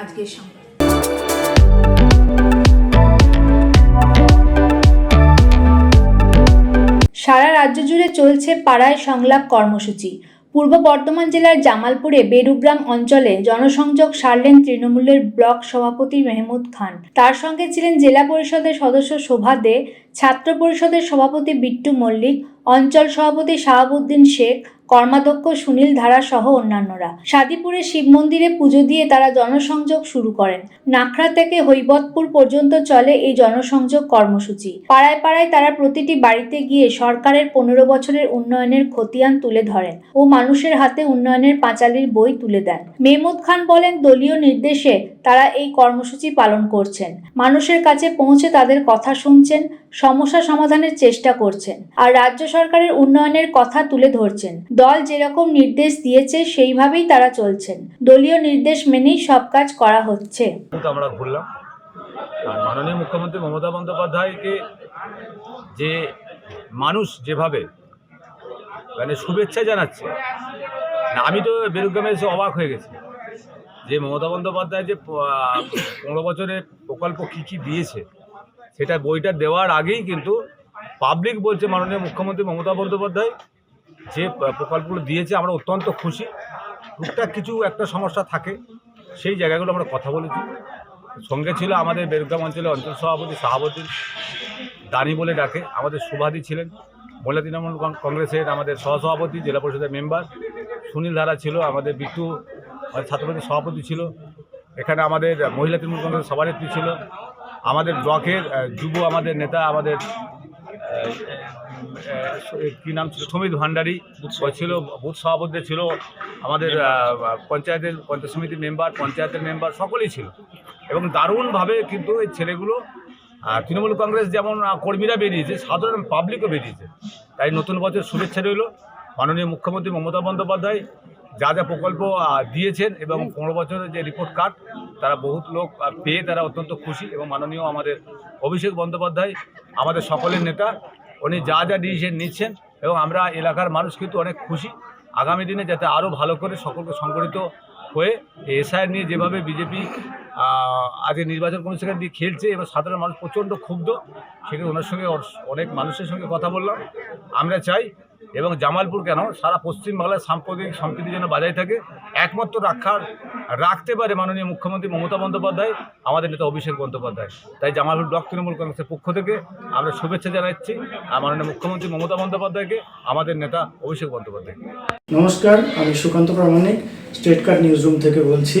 আজকের সংবাদ। সারা রাজ্য জুড়ে চলছে পাড়ায় সংলাপ কর্মসূচি। পূর্ব বর্ধমান জেলার জামালপুরে বেরুগ্রাম অঞ্চলে জনসংযোগ সারলেন তৃণমূলের ব্লক সভাপতি মেহমুদ খান। তার সঙ্গে ছিলেন জেলা পরিষদের সদস্য শোভা দে ছাত্র পরিষদের সভাপতি বিট্টু মল্লিক, অঞ্চল সভাপতি শাহাবুদ্দিন শেখ, কর্মাধ্যক্ষ সুনীল ধারা সহ অন্যান্যরা। সাদিপুরে শিব মন্দিরে পুজো দিয়ে তারা জনসংযোগ শুরু করেন। নাখড়া থেকে হৈবতপুর পর্যন্ত চলে এই জনসংযোগ কর্মসূচি। পাড়ায় পাড়ায় তারা প্রতিটি বাড়িতে গিয়ে সরকারের পনেরো বছরের উন্নয়নের খতিয়ান তুলে ধরেন ও মানুষের হাতে উন্নয়নের পাঁচালির বই তুলে দেন। মেহমুদ খান বলেন, দলীয় নির্দেশে তারা এই কর্মসূচি পালন করছেন। মানুষের কাছে পৌঁছে তাদের কথা শুনছেন সমস্যা সমাধানের চেষ্টা করছেন আর রাজ্য সরকারের উন্নয়নের কথা তুলে ধরছেন। দল যেরকম নির্দেশ দিয়েছে, সেইভাবেই তারা চলছেন। দলীয় নির্দেশ মেনেই সব কাজ করা হচ্ছে। আমরা ঘুরলাম আর মাননীয় মুখ্যমন্ত্রী মমতা বন্দ্যোপাধ্যায়কে যে মানুষ যেভাবে মানে শুভেচ্ছা জানাচ্ছে আমি তো বেরুগ্রামে এসে অবাক হয়ে গেছি যে মমতা বন্দ্যোপাধ্যায় যে পনেরো বছরের প্রকল্প কী কী দিয়েছে। সেটা বইটা দেওয়ার আগেই কিন্তু পাবলিক বলছে মাননীয় মুখ্যমন্ত্রী মমতা বন্দ্যোপাধ্যায়, যে প্রকল্পগুলো দিয়েছে, আমরা অত্যন্ত খুশি। টুকটাক কিছু একটা সমস্যা থাকে, সেই জায়গাগুলো আমরা কথা বলেছি। সঙ্গে ছিল আমাদের বেরগ্রাম অঞ্চলের অঞ্চল সভাপতি শাহাবুদ্দিন দানি বলে ডাকে, আমাদের সুভাদি ছিলেন। মহিলা তৃণমূল কংগ্রেসের আমাদের সহসভাপতি, জেলা পরিষদের মেম্বার। সুনীল ধারা ছিল আমাদের বিট্টু ছাত্রপতির সভাপতি ছিল। এখানে আমাদের মহিলা তৃণমূল কংগ্রেসের সভানেত্রী ছিল। আমাদের ব্লকের যুব আমাদের নেতা, আমাদের কী নাম ছিল? সমিত ভান্ডারী ছিল, বুথ সভাপতি ছিল, আমাদের পঞ্চায়েতের, পঞ্চায়েত সমিতির মেম্বার, পঞ্চায়েতের মেম্বার সকলেই ছিল। এবং দারুণভাবে কিন্তু এই ছেলেগুলো তৃণমূল কংগ্রেস যেমন কর্মীরা বেরিয়েছে, সাধারণ পাবলিকও বেরিয়েছে। তাই নতুন বছর শুভেচ্ছা রইল। মাননীয় মুখ্যমন্ত্রী মমতা বন্দ্যোপাধ্যায় যা যা প্রকল্প দিয়েছেন এবং পনেরো বছরের যে রিপোর্ট কার্ড তারা বহুত লোক পেয়ে তারা অত্যন্ত খুশি এবং মাননীয় আমাদের অভিষেক বন্দ্যোপাধ্যায়, আমাদের সকলের নেতা, উনি যা যা ডিসিশন নিচ্ছেন এবং আমরা এলাকার মানুষ কিন্তু অনেক খুশি। আগামী দিনে যাতে আরও ভালো করে সকলকে সংগঠিত হয়ে এসআই নিয়ে যেভাবে বিজেপি আজকে নির্বাচন কমিশনের দিয়ে খেলছে এবং সাধারণ মানুষ প্রচণ্ড ক্ষুব্ধ। সেখানে ওনার সঙ্গে অনেক মানুষের সঙ্গে কথা বললাম। আমরা চাই, এবং জামালপুর কেন? সারা পশ্চিমবাংলার সাম্প্রদায়িক সম্প্রীতি যেন বজায় থাকে, একমাত্র রাখার রাখতে পারে মাননীয় মুখ্যমন্ত্রী মমতা বন্দ্যোপাধ্যায়, আমাদের নেতা অভিষেক বন্দ্যোপাধ্যায়। তাই জামালপুর ব্লক তৃণমূল কংগ্রেসের পক্ষ থেকে আমরা শুভেচ্ছা জানাচ্ছি, আর মাননীয় মুখ্যমন্ত্রী মমতা বন্দ্যোপাধ্যায়কে, আমাদের নেতা অভিষেক বন্দ্যোপাধ্যায় নমস্কার, আমি Sukanta Pramanik state card news room থেকে বলছি।